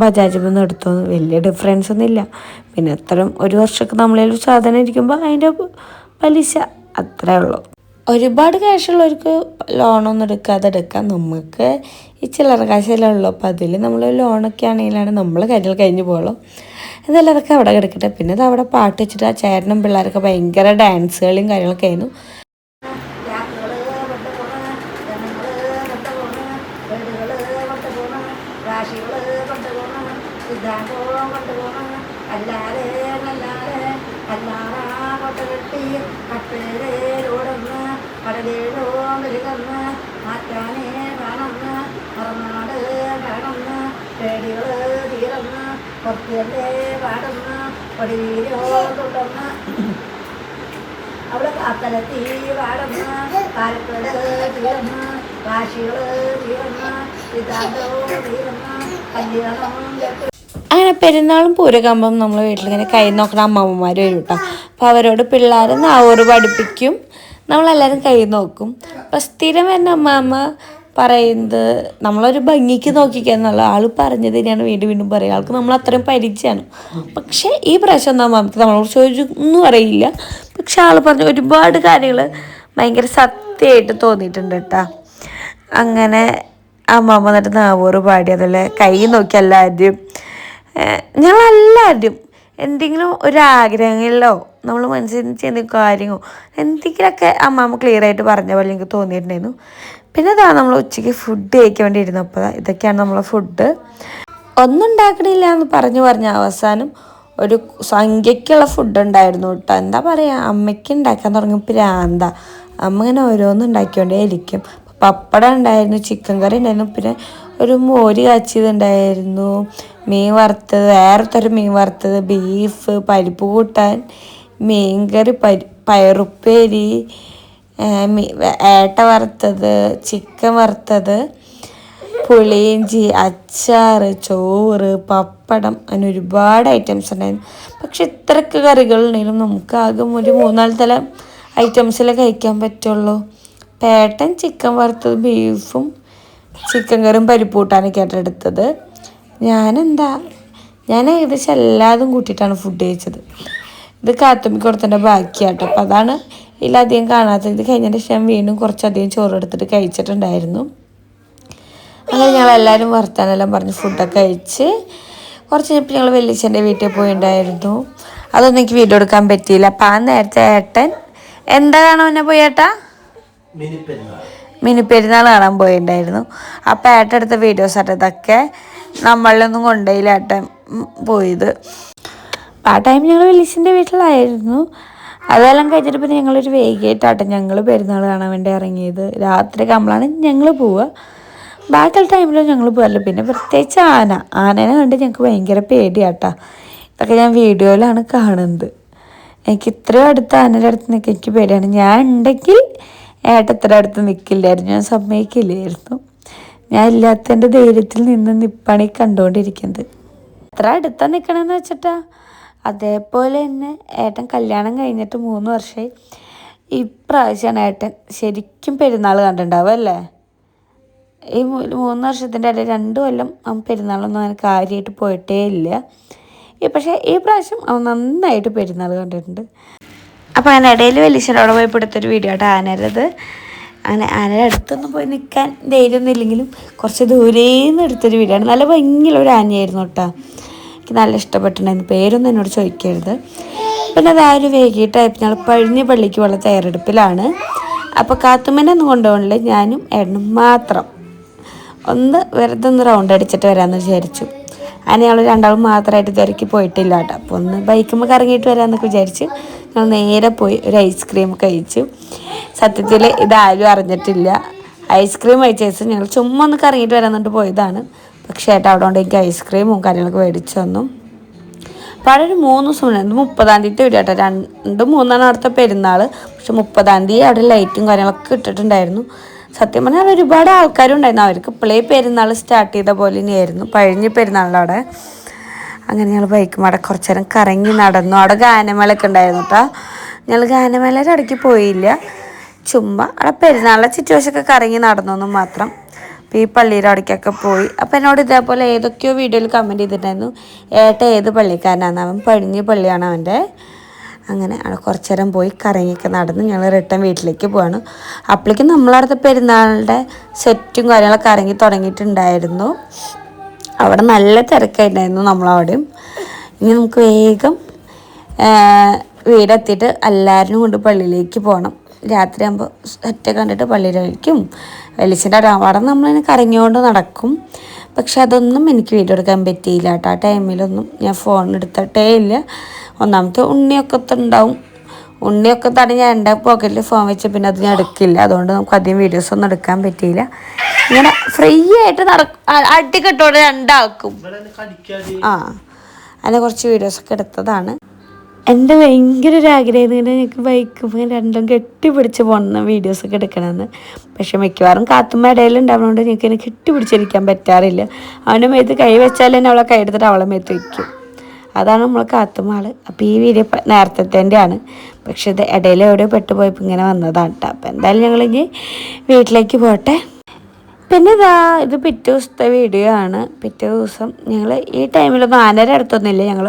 ബജാജ് നിന്ന് എടുത്തോന്ന് വലിയ ഡിഫറൻസ് ഒന്നും ഇല്ല. പിന്നെ അത്തരം ഒരു വർഷമൊക്കെ നമ്മളതിൽ സാധനം ഇരിക്കുമ്പോൾ അതിന്റെ പലിശ. അത്രേ ഉള്ളൂ. ഒരുപാട് ക്യാഷുള്ളവർക്ക് ലോണൊന്നും എടുക്കാതെ എടുക്കാം. നമുക്ക് ഈ ചില്ലറ കാശെല്ലാം ഉള്ളൂ അപ്പോൾ അതിൽ നമ്മൾ ലോണൊക്കെ ആണെങ്കിലാണ് നമ്മൾ കരിൽ കഴിഞ്ഞു പോകുള്ളൂ എന്നാലും അതൊക്കെ അവിടെ കിടക്കട്ടെ. പിന്നെ അത് അവിടെ പാട്ട് വെച്ചിട്ട് ആ ചേട്ടനും പിള്ളേരൊക്കെ ഭയങ്കര ഡാൻസുകളും കാര്യങ്ങളൊക്കെ ആയിരുന്നു. പാടുന്ന് അവൾ കാത്തലത്തി വാടന്ന് കാലക്കൾ തീർന്ന് കാശികൾ തീർന്ന് ഇതാണ്ടോ തീർന്ന് കല്യാണം അങ്ങനെ പെരുന്നാളും പൂരകമ്പം നമ്മൾ വീട്ടിലിങ്ങനെ കൈ നോക്കണ അമ്മമ്മമാർ വരും കേട്ടോ. അപ്പോൾ അവരോട് പിള്ളേരെ നാവോറ് പഠിപ്പിക്കും. നമ്മളെല്ലാവരും കൈ നോക്കും. അപ്പം സ്ഥിരം എന്റെ അമ്മാമ്മ പറയുന്നത്. നമ്മളൊരു ഭംഗിക്ക് നോക്കിക്കാന്നുള്ള ആൾ പറഞ്ഞത് തന്നെയാണ് വീണ്ടും വീണ്ടും പറയുക ആൾക്ക് നമ്മൾ അത്രയും പരിചയമാണ് പക്ഷേ ഈ പ്രാവശ്യം എന്താ നമുക്ക് നമ്മളെക്കുറിച്ച് ഒരു ചോദിച്ചൊന്നും അറിയില്ല. പക്ഷെ ആൾ പറഞ്ഞ ഒരുപാട് കാര്യങ്ങൾ ഭയങ്കര സത്യമായിട്ട് തോന്നിയിട്ടുണ്ട് കേട്ടോ. അങ്ങനെ അമ്മമ്മ എന്നിട്ട് നാവൂറ് പാടി അതല്ലേ കൈ നോക്കി എല്ലാവരും ഞങ്ങളെല്ലാവരും എന്തെങ്കിലും ഒരു ആഗ്രഹങ്ങളിലോ നമ്മൾ മനസ്സിൽ ചെയ്യുന്ന കാര്യങ്ങളോ എന്തെങ്കിലുമൊക്കെ അമ്മാമ്മ ക്ലിയർ ആയിട്ട് പറഞ്ഞ പോലെ എനിക്ക് തോന്നിയിട്ടുണ്ടായിരുന്നു. പിന്നെ ഇതാണ് നമ്മൾ ഉച്ചയ്ക്ക് ഫുഡ് കഴിക്കാൻ വേണ്ടി ഇരുന്നപ്പോൾ ഇതൊക്കെയാണ് നമ്മളെ ഫുഡ് ഒന്നും ഉണ്ടാക്കണില്ല എന്ന് പറഞ്ഞു പറഞ്ഞ അവസാനം ഒരു സംഖ്യക്കുള്ള ഫുഡ് ഉണ്ടായിരുന്നു കേട്ടോ. എന്താ പറയുക അമ്മയ്ക്ക് ഉണ്ടാക്കാൻ തുടങ്ങും പ്രാന്ത. അമ്മ ഇങ്ങനെ ഓരോന്നും ഉണ്ടാക്കിക്കൊണ്ടേ ഇരിക്കും. പപ്പടം ഉണ്ടായിരുന്നു ചിക്കൻ കറി ഉണ്ടായിരുന്നു പിന്നെ ഒരു മോര് കാച്ചിയതുണ്ടായിരുന്നു മീൻ വറുത്തത് വേറത്തെ ഒരു മീൻ വറുത്തത് ബീഫ് പരിപ്പ് കൂട്ടാൻ മീൻകറി പരി പയറുപ്പേരി ഏട്ട വറുത്തത് ചിക്കൻ വറുത്തത് പുളിയിഞ്ചി അച്ചാർ ചോറ് പപ്പടം അങ്ങനെ ഒരുപാട് ഐറ്റംസ് ഉണ്ടായിരുന്നു. പക്ഷെ ഇത്രയൊക്കെ കറികളുണ്ടെങ്കിലും നമുക്ക് ആകും ഒരു മൂന്നാൽ തല ഐറ്റംസിലേ കഴിക്കാൻ പറ്റുള്ളൂ. പേട്ടൻ ചിക്കൻ വറുത്തത് ബീഫും ചിക്കൻ കറിയും പരിപ്പൂട്ടാനൊക്കെ ആയിട്ട് എടുത്തത്. ഞാനെന്താ ഞാൻ ഏകദേശം എല്ലാതും കൂട്ടിയിട്ടാണ് ഫുഡ് കഴിച്ചത്. ഇത് കൊടുത്തതിന്റെ ബാക്കിയാട്ടോ. അപ്പം അതാണ് ഇതിലധികം കാണാത്തത് ഇത് ശേഷം വീണ്ടും കുറച്ചധികം ചോറ് എടുത്തിട്ട് കഴിച്ചിട്ടുണ്ടായിരുന്നു. അങ്ങനെ ഞങ്ങൾ എല്ലാവരും വർത്താനെല്ലാം പറഞ്ഞ് ഫുഡൊക്കെ കഴിച്ച് കുറച്ച് കഴിഞ്ഞപ്പോൾ ഞങ്ങൾ വെല്ലിച്ചന്റെ വീട്ടിൽ പോയിണ്ടായിരുന്നു. അതൊന്നും എനിക്ക് വീഡിയോ എടുക്കാൻ പറ്റിയില്ല. അപ്പം ആ നേരത്തെ ഏട്ടൻ എന്താ കാണാൻ എന്നെ പോയി ഏട്ടാ? മിനി പെരുന്നാൾ കാണാൻ പോയിണ്ടായിരുന്നു. അപ്പം ഏട്ടൻ എടുത്ത വീഡിയോസ് ആട്ടെ ഇതൊക്കെ നമ്മളിലൊന്നും കൊണ്ടുപോയില്ല ഏട്ടൻ പോയത്. ആ ടൈം ഞങ്ങൾ വെല്ലിച്ചന്റെ വീട്ടിലായിരുന്നു. അതെല്ലാം കഴിച്ചിട്ട് പിന്നെ ഞങ്ങളൊരു വൈകിട്ടാട്ടെ ഞങ്ങൾ പെരുന്നാൾ കാണാൻ വേണ്ടി ഇറങ്ങിയത്. രാത്രി കമ്പളാണ് ഞങ്ങൾ പോവുക ബാക്കിയുള്ള ടൈമിലും ഞങ്ങൾ പോകാറില്ല പിന്നെ പ്രത്യേകിച്ച് ആന. ആനേനെ കണ്ട് ഞങ്ങൾക്ക് ഭയങ്കര പേടിയാട്ടാ. ഇതൊക്കെ ഞാൻ വീഡിയോയിലാണ് കാണുന്നത്. എനിക്ക് ഇത്രയും അടുത്ത് ആനയുടെ അടുത്ത് നിൽക്കാൻ എനിക്ക് പേടിയാണ്. ഞാൻ ഉണ്ടെങ്കിൽ ഏട്ട ഇത്ര അടുത്ത് നിൽക്കില്ലായിരുന്നു ഞാൻ സമ്മതിക്കില്ലായിരുന്നു. ഞാൻ ഇല്ലാത്തതിന്റെ ധൈര്യത്തിൽ നിന്ന് നിപ്പാണ് കണ്ടുകൊണ്ടിരിക്കുന്നത് എത്ര അടുത്താ നിൽക്കണമെന്ന് വെച്ചിട്ടാ? അതേപോലെ തന്നെ ഏട്ടൻ കല്യാണം കഴിഞ്ഞിട്ട് മൂന്ന് വർഷമായി ഇപ്രാവശ്യമാണ് ഏട്ടൻ ശരിക്കും പെരുന്നാൾ കണ്ടിട്ടുണ്ടാവും അല്ലേ? ഈ മൂന്ന് വർഷത്തിന്റെ ഇടയിൽ രണ്ട് കൊല്ലം അവൻ പെരുന്നാളൊന്നും അവന് കാര്യമായിട്ട് പോയിട്ടേ ഇല്ല. പക്ഷേ ഈ പ്രാവശ്യം അവൻ നന്നായിട്ട് പെരുന്നാൾ കണ്ടിട്ടുണ്ട്. അപ്പോൾ അങ്ങനെ ഇടയിൽ വലിയച്ഛനോടെ പോയി എടുത്തൊരു വീഡിയോ ആട്ടോ ആനരത് അങ്ങനെ ആനയുടെ അടുത്തൊന്നും പോയി നിൽക്കാൻ ധൈര്യമൊന്നും ഇല്ലെങ്കിലും കുറച്ച് ദൂരേന്ന് എടുത്തൊരു വീഡിയോ ആണ്. നല്ല ഭംഗിയുള്ള ഒരു ആനയായിരുന്നു കേട്ടോ. എനിക്ക് നല്ല ഇഷ്ടപ്പെട്ടിട്ടുണ്ടായിരുന്നു പേരൊന്നും എന്നോട് ചോദിക്കരുത്. പിന്നെ വേറെ വൈകിട്ടായപ്പോൾ ഞങ്ങൾ പഴിഞ്ഞ പള്ളിക്ക് ഉള്ള തയ്യാറെടുപ്പിലാണ്. അപ്പോൾ കാത്തുമ്മനെ ഒന്നും കൊണ്ടുപോകണില്ല ഞാനും ഏട്ടനും മാത്രം. ഒന്ന് വെറുതെ ഒന്ന് റൗണ്ട് അടിച്ചിട്ട് വരാമെന്ന് വിചാരിച്ചു. അങ്ങനെ ഞങ്ങൾ രണ്ടാളും മാത്രമായിട്ട് തിരക്കി പോയിട്ടില്ല കേട്ടോ. അപ്പോൾ ഒന്ന് ബൈക്കുമ്പോൾ കറങ്ങിയിട്ട് വരാമെന്നൊക്കെ വിചാരിച്ച് ഞങ്ങൾ നേരെ പോയി ഒരു ഐസ്ക്രീം കഴിച്ചു. സത്യത്തിൽ ഇതാരും അറിഞ്ഞിട്ടില്ല. ഐസ്ക്രീം കഴിച്ച ഞങ്ങൾ ചുമ്മാ ഒന്ന് കറങ്ങിയിട്ട് വരാമെന്നിട്ട് പോയതാണ്. പക്ഷേ ഏട്ടാ അവിടെ കൊണ്ട് എനിക്ക് ഐസ്ക്രീമും കാര്യങ്ങളൊക്കെ മേടിച്ചു തന്നു. അപ്പോൾ അവിടെ ഒരു മൂന്ന് ദിവസം ഉണ്ട് മുപ്പതാം തീയതി വരും കേട്ടോ. രണ്ട് മൂന്നാണ് അവിടുത്തെ പെരുന്നാൾ പക്ഷെ മുപ്പതാം തീയതി അവിടെ ലൈറ്റും കാര്യങ്ങളൊക്കെ ഇട്ടിട്ടുണ്ടായിരുന്നു. സത്യം പറഞ്ഞാൽ ഒരുപാട് ആൾക്കാരുണ്ടായിരുന്നു. അവർക്ക് ഇപ്പോഴേ പെരുന്നാൾ സ്റ്റാർട്ട് ചെയ്ത പോലെ തന്നെയായിരുന്നു. പഴഞ്ഞ പെരുന്നാളിലവിടെ അങ്ങനെ ഞങ്ങൾ ബൈക്കും അവിടെ കുറച്ച് നേരം കറങ്ങി നടന്നു. അവിടെ ഗാനമേളൊക്കെ ഉണ്ടായിരുന്നു കേട്ടോ. ഞങ്ങൾ ഗാനമേളയുടെ ഇടയ്ക്ക് പോയില്ല. ചുമ്മാ അവിടെ പെരുന്നാളിലെ ചുറ്റുവശമൊക്കെ കറങ്ങി നടന്നു മാത്രം. അപ്പോൾ ഈ പള്ളിയുടെ അവിടേക്കൊക്കെ പോയി. അപ്പോൾ എന്നോട് ഇതേപോലെ ഏതൊക്കെയോ വീഡിയോയിൽ കമന്റ് ചെയ്തിട്ടുണ്ടായിരുന്നു. ഏട്ട ഏത് പള്ളിക്കാരനാണ് അവൻ പഴിഞ്ഞ് പള്ളിയാണ് അവന്റെ. അങ്ങനെ അവിടെ കുറച്ച് നേരം പോയി കറങ്ങിയൊക്കെ നടന്ന് ഞങ്ങൾ റിട്ടേൺ വീട്ടിലേക്ക് പോവാണ്. അപ്പോഴേക്കും നമ്മളവിടുത്തെ പെരുന്നാളിന്റെ സെറ്റും കാര്യങ്ങളൊക്കെ ഇറങ്ങി തുടങ്ങിയിട്ടുണ്ടായിരുന്നു. അവിടെ നല്ല തിരക്കായിട്ടുണ്ടായിരുന്നു നമ്മളവിടെയും. ഇനി നമുക്ക് വേഗം വീടെത്തിയിട്ട് എല്ലാവരും കൊണ്ട് പള്ളിയിലേക്ക് പോകണം രാത്രിയാകുമ്പോൾ സെറ്റ് കണ്ടിട്ട് പള്ളിയിലേക്കും വെളിച്ചിന്റെ നമ്മൾ നമ്മളിങ്ങനെ കറങ്ങിക്കൊണ്ട് നടക്കും. പക്ഷെ അതൊന്നും എനിക്ക് വീഡിയോ എടുക്കാൻ പറ്റിയില്ല കേട്ടോ. ആ ടൈമിലൊന്നും ഞാൻ ഫോൺ എടുത്തിട്ടേ ഇല്ല. ഒന്നാമത്തെ ഉണ്ണിയൊക്കെ ഉണ്ടാവും ഉണ്ണിയൊക്കെ തന്നെ ഞാൻ എന്റെ പോക്കറ്റിൽ ഫോൺ വെച്ച് പിന്നെ അത് ഞാൻ എടുക്കില്ല. അതുകൊണ്ട് നമുക്ക് അധികം വീഡിയോസ് ഒന്നും എടുക്കാൻ പറ്റിയില്ല. ഇങ്ങനെ ഫ്രീ ആയിട്ട് നട അടിക്കെട്ടോടെ രണ്ടാക്കും ആ. അങ്ങനെ കുറച്ച് വീഡിയോസൊക്കെ എടുത്തതാണ്. എന്റെ ഭയങ്കര ഒരു ആഗ്രഹം ഇങ്ങനെ എനിക്ക് ബൈക്കും രണ്ടും കെട്ടിപ്പിടിച്ച് പോകുന്ന വീഡിയോസൊക്കെ എടുക്കണമെന്ന് പക്ഷെ മിക്കവാറും കാത്തുമ്മ ഇടയിൽ ഉണ്ടാവുന്നതുകൊണ്ട് എനിക്ക് എന്നെ കെട്ടിപ്പിടിച്ചിരിക്കാൻ പറ്റാറില്ല. അവന്റെ മേത്ത് കൈ വെച്ചാൽ തന്നെ അവളെ കൈ എടുത്തിട്ട് അവളെ മേത്ത് വയ്ക്കും അതാണ് നമ്മൾ കാത്തുമാൾ അപ്പോൾ ഈ വീഡിയോ ഇപ്പം നേരത്തെ ആണ് പക്ഷെ ഇത് ഇടയിൽ എവിടെയോ പെട്ടുപോയപ്പോൾ ഇങ്ങനെ വന്നതാണ് കേട്ടോ അപ്പോൾ എന്തായാലും ഞങ്ങളിനി വീട്ടിലേക്ക് പോട്ടെ. പിന്നെ ഇതാ ഇത് പിറ്റേ ദിവസത്തെ വീഡിയോ ആണ് പിറ്റേ ദിവസം ഞങ്ങൾ ഈ ടൈമിലൊന്നും ആനര അടുത്തൊന്നുമില്ല. ഞങ്ങൾ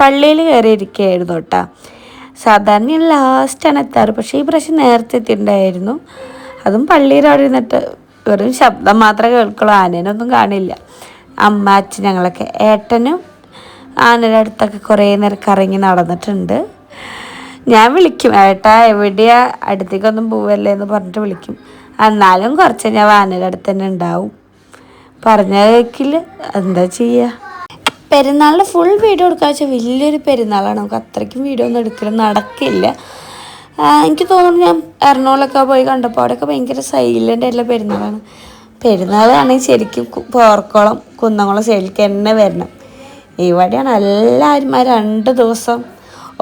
പള്ളിയിൽ കയറി ഇരിക്കുകയായിരുന്നു കേട്ടോ സാധാരണ ഞാൻ ലാസ്റ്റാണ് എത്താറ്. പക്ഷേ ഈ പ്രാവശ്യം നേരത്തെ എത്തിയിട്ടുണ്ടായിരുന്നു. അതും പള്ളിയിൽ അവിടെ ഇരുന്നിട്ട് വെറും ശബ്ദം മാത്രമേ കേൾക്കുള്ളൂ. ആനേനൊന്നും കാണില്ല. അമ്മ അച്ഛൻ ഞങ്ങളൊക്കെ. ഏട്ടനും ആനയുടെ അടുത്തൊക്കെ കുറേ നേരം കറങ്ങി നടന്നിട്ടുണ്ട്. ഞാൻ വിളിക്കും. ഏട്ടാ എവിടെയാ? അടുത്തേക്കൊന്നും പോവല്ലേ എന്ന് പറഞ്ഞിട്ട് വിളിക്കും. എന്നാലും കുറച്ച് ഞാൻ അടുത്ത് തന്നെ ഉണ്ടാവും. പറഞ്ഞ കേക്കിൽ എന്താ ചെയ്യുക പെരുന്നാളിന്റെ ഫുൾ വീഡിയോ എടുക്കുക വെച്ചാൽ വലിയൊരു പെരുന്നാളാണ്. നമുക്ക് അത്രയ്ക്കും വീഡിയോ ഒന്നും എടുക്കലും നടക്കില്ല. എനിക്ക് തോന്നുന്നു ഞാൻ എറണാകുളമൊക്കെ പോയി കണ്ടപ്പോൾ അവിടെയൊക്കെ ഭയങ്കര സൈലന്റ് ആയിട്ടുള്ള പെരുന്നാളാണ്. പെരുന്നാളാണെങ്കിൽ ശരിക്കും പോർക്കോളം കുന്നംകുളം സൈഡിലേക്ക് തന്നെ വരണം. ഇവിടെയാണ് എല്ലാവരും രണ്ട് ദിവസം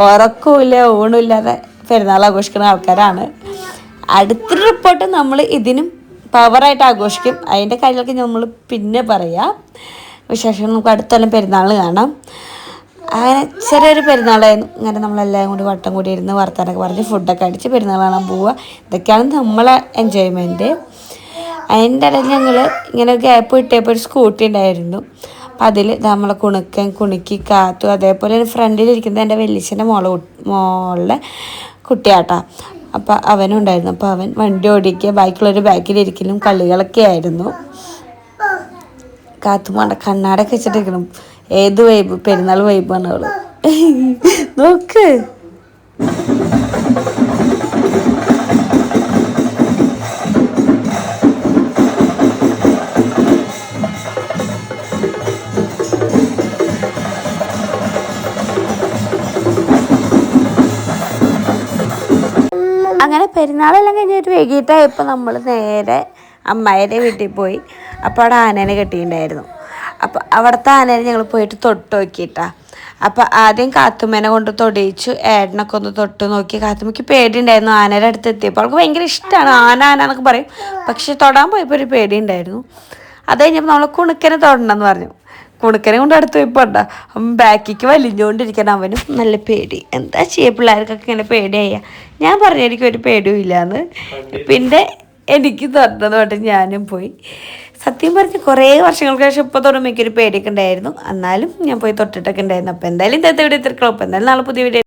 ഉറക്കമില്ല ഊണില്ലാതെ പെരുന്നാൾ ആഘോഷിക്കുന്ന ആൾക്കാരാണ്. അടുത്തൊരു റിപ്പോർട്ട് നമ്മൾ ഇതിനും പവറായിട്ട് ആഘോഷിക്കും. അതിന്റെ കാര്യങ്ങളൊക്കെ നമ്മൾ പിന്നെ പറയാം. വിശേഷം നമുക്ക് അടുത്തൊല്ലം പെരുന്നാൾ കാണാം. അങ്ങനെ ചെറിയൊരു പെരുന്നാളായിരുന്നു. ഇങ്ങനെ നമ്മളെല്ലാം കൂടി വട്ടം കൂടി ഇരുന്ന് വർത്താനൊക്കെ പറഞ്ഞ് ഫുഡൊക്കെ അടിച്ച് പെരുന്നാൾ കാണാൻ പോവുക ഇതൊക്കെയാണ് നമ്മളെ എൻജോയ്മെന്റ് അതിന്റെ ഇടയിൽ ഞങ്ങൾ ഇങ്ങനെ ഗ്യാപ്പ് കിട്ടിയപ്പോൾ ഒരു സ്കൂട്ടി ഉണ്ടായിരുന്നു. അപ്പം അതിൽ നമ്മളെ കുണുക്കൻ കുണുക്കി കാത്തു അതേപോലെ ഫ്രണ്ടിലിരിക്കുന്നത് എന്റെ വലിയച്ഛന്റെ മോളെ മോളുടെ കുട്ടിയാട്ടാ. അപ്പം അവനും ഉണ്ടായിരുന്നു. അപ്പോൾ അവൻ വണ്ടി ഓടിക്കുക ബാക്കിയുള്ളൊരു ബാക്കിലിരിക്കലും കളികളൊക്കെ ആയിരുന്നു. കാത്തുമാണ്ട കണ്ണാടൊക്കെ വെച്ചിട്ടിരിക്കണം. ഏത് വൈബ് പെരുന്നാൾ വൈബാണ് അവൾ [LAUGHS] നോക്ക്. അങ്ങനെ പെരുന്നാളെല്ലാം കഴിഞ്ഞിട്ട് വൈകിട്ടായപ്പോൾ നമ്മൾ നേരെ അമ്മായിയുടെ വീട്ടിൽ പോയി. അപ്പോൾ അവിടെ ആനേനെ കെട്ടിയിട്ടുണ്ടായിരുന്നു. അപ്പോൾ അവിടുത്തെ ആനേനെ ഞങ്ങൾ പോയിട്ട് തൊട്ട് നോക്കിയിട്ടാ. അപ്പോൾ ആദ്യം കാത്തുമ്മേനെ കൊണ്ട് തൊടിയിച്ചു. ഏട്ടനൊക്കെ ഒന്ന് തൊട്ട് നോക്കി. കാത്തുമ്മയ്ക്ക് പേടിയുണ്ടായിരുന്നു ആനയുടെ അടുത്ത് എത്തിയപ്പോൾ അവൾക്ക് ഭയങ്കര ഇഷ്ടമാണ് ആന ആന എന്നൊക്കെ പറയും. പക്ഷെ തൊടാൻ പോയപ്പോൾ ഒരു പേടിയുണ്ടായിരുന്നു. അത് കഴിഞ്ഞപ്പോൾ നമ്മൾ കുണുക്കനെ തൊടണമെന്ന് പറഞ്ഞു. കുണുക്കനെ കൊണ്ട് അടുത്ത് പോയിപ്പോണ്ട. അവൻ ബാക്കിക്ക് വലിഞ്ഞുകൊണ്ടിരിക്കണം അവനും നല്ല പേടി. എന്താ ചെയ്യ? പിള്ളേർക്കൊക്കെ ഇങ്ങനെ പേടിയായ. ഞാൻ പറഞ്ഞു എനിക്ക് ഒരു പേടിയും ഇല്ലാന്ന്. പിന്നെ എനിക്ക് തുറന്നത് തൊട്ട് ഞാനും പോയി. സത്യം പറഞ്ഞ് കുറേ വർഷങ്ങൾക്ക് ശേഷം ഇപ്പോൾ തുടങ്ങുമ്പോൾ എനിക്കൊരു പേടിയൊക്കെ ഉണ്ടായിരുന്നു. എന്നാലും ഞാൻ പോയി തൊട്ടിട്ടൊക്കെ ഉണ്ടായിരുന്നു. അപ്പോൾ എന്തായാലും ഇന്നത്തെ വീഡിയോ എത്തിക്കണം അപ്പോൾ എന്തായാലും നാളെ പുതിയ വീഡിയോ